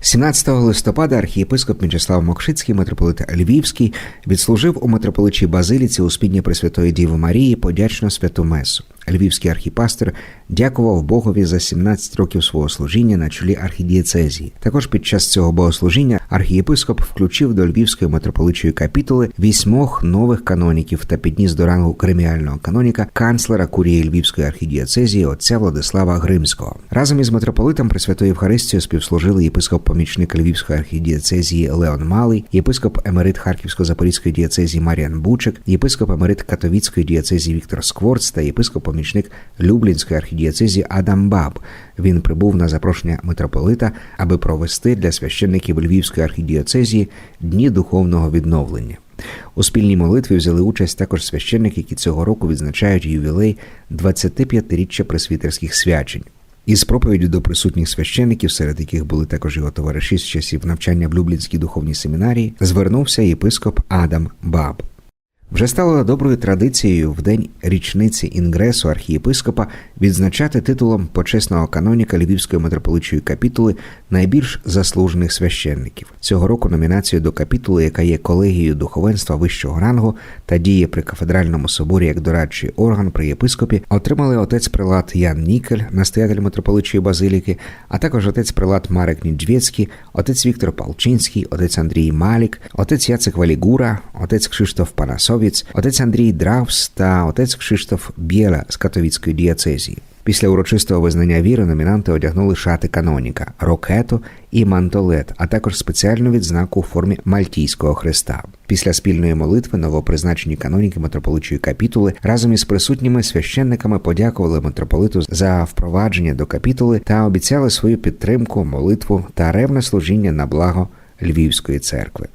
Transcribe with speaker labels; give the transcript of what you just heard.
Speaker 1: 17 листопада архієпископ Мячеслав Мокшицький, митрополит Львівський, відслужив у митрополичій базиліці у спідні Пресвятої Діви Марії подячну святу Месу. Львівський архіпастер дякував Богові за 17 років свого служіння на чолі архідієцезії. Також під час цього богослужіння архієпископ включив до Львівської митрополичої капітули вісьмох нових каноніків та підніс до рангу креміального каноніка канцлера курії Львівської архідієцезії отця Владислава Гримського. Разом із митрополитом Пресвятої Євхаристії співслужили єпископ-помічник Львівської архідієцезії Леон Малий, єпископ емерит Харківсько-Запорізької дієцезії Маріан Бучик, єпископ емерит Катовіцької дієцезії Віктор Скворц та єпископ-помічник Люблінської архідієцезії Адам Баб. Він прибув на запрошення митрополита, аби провести для священників Львівської архідієцезії дні духовного відновлення. У спільній молитві взяли участь також священники, які цього року відзначають ювілей 25-річчя пресвітерських свячень. Із проповіддю до присутніх священників, серед яких були також його товариші з часів навчання в Люблінській духовній семінарії, звернувся єпископ Адам Баб. Вже стало доброю традицією в день річниці інгресу архієпископа відзначати титулом почесного каноніка Львівської митрополичої капітули найбільш заслужених священників. Цього року номінацію до капітули, яка є колегією духовенства вищого рангу та діє при кафедральному соборі як дорадчий орган при єпископі, отримали отець прилад Ян Нікель, настоятель митрополичої базиліки, а також отець прилад Марек Ніджвєцький, отець Віктор Палчинський, отець Андрій Малік, отець Яцек Валігура, отець Кшиштоф Панасов. Катовіць, отець Андрій Дравс та отець Кшиштоф Бєла з катовіцької дієцезії. Після урочистого визнання віри номінанти одягнули шати каноніка, рокету і мантолет, а також спеціальну відзнаку у формі мальтійського хреста. Після спільної молитви новопризначені каноніки митрополичої капітули разом із присутніми священниками подякували митрополиту за впровадження до капітули та обіцяли свою підтримку, молитву та ревне служіння на благо Львівської церкви.